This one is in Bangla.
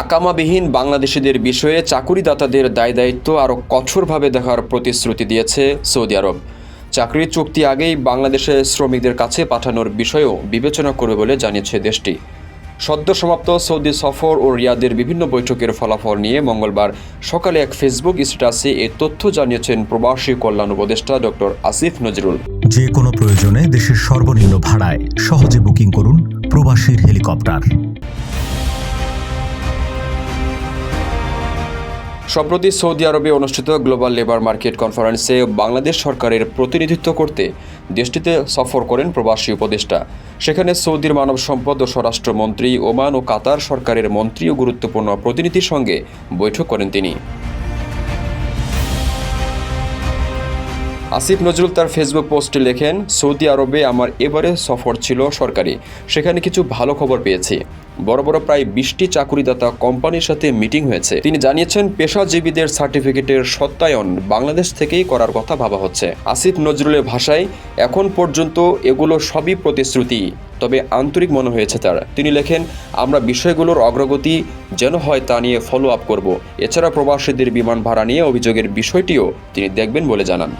আকামাবিহীন বাংলাদেশিদের বিষয়ে চাকুরিদাতাদের দায় দায়িত্ব আরও কঠোরভাবে দেখার প্রতিশ্রুতি দিয়েছে সৌদি আরব। চাকরির চুক্তি আগেই বাংলাদেশে শ্রমিকদের কাছে পাঠানোর বিষয়েও বিবেচনা করবে বলে জানিয়েছে দেশটি। সদ্য সমাপ্ত সৌদি সফর ও রিয়াদের বিভিন্ন বৈঠকের ফলাফল নিয়ে মঙ্গলবার সকালে এক ফেসবুক স্ট্যাটাসে এ তথ্য জানিয়েছেন প্রবাসী কল্যাণ উপদেষ্টা ডক্টর আসিফ নজরুল। যে কোনো প্রয়োজনে দেশের সর্বনিম্ন ভাড়ায় সহজে বুকিং করুন প্রবাসীর হেলিকপ্টার। সম্প্রতি সৌদি আরবে অনুষ্ঠিত গ্লোবাল লেবার মার্কেট কনফারেন্সে বাংলাদেশ সরকারের প্রতিনিধিত্ব করতে দেশটিতে সফর করেন প্রবাসী উপদেষ্টা। সেখানে সৌদির মানব সম্পদ ও স্বরাষ্ট্রমন্ত্রী ওমান ও কাতার সরকারের মন্ত্রী ও গুরুত্বপূর্ণ প্রতিনিধির সঙ্গে বৈঠক করেন তিনি। আসিফ নজরুল তার ফেসবুক পোস্টে লেখেন, সৌদি আরবে আমার এবারে সফর ছিল সরকারি, সেখানে কিছু ভালো খবর পেয়েছি। বড় বড় প্রায় বিশটি চাকুরিদাতা কোম্পানির সাথে মিটিং হয়েছে। তিনি জানিয়েছেন, পেশাজীবীদের সার্টিফিকেটের সত্যায়ন বাংলাদেশ থেকেই করার কথা ভাবা হচ্ছে। আসিফ নজরুলের ভাষায়, এখন পর্যন্ত এগুলো সবই প্রতিশ্রুতি, তবে আন্তরিক মনে হয়েছে তার। তিনি লেখেন, আমরা বিষয়গুলোর অগ্রগতি যেন হয় তা নিয়ে ফলো আপ করব। এছাড়া প্রবাসীদের বিমান ভাড়া নিয়ে অভিযোগের বিষয়টিও তিনি দেখবেন বলে জানান।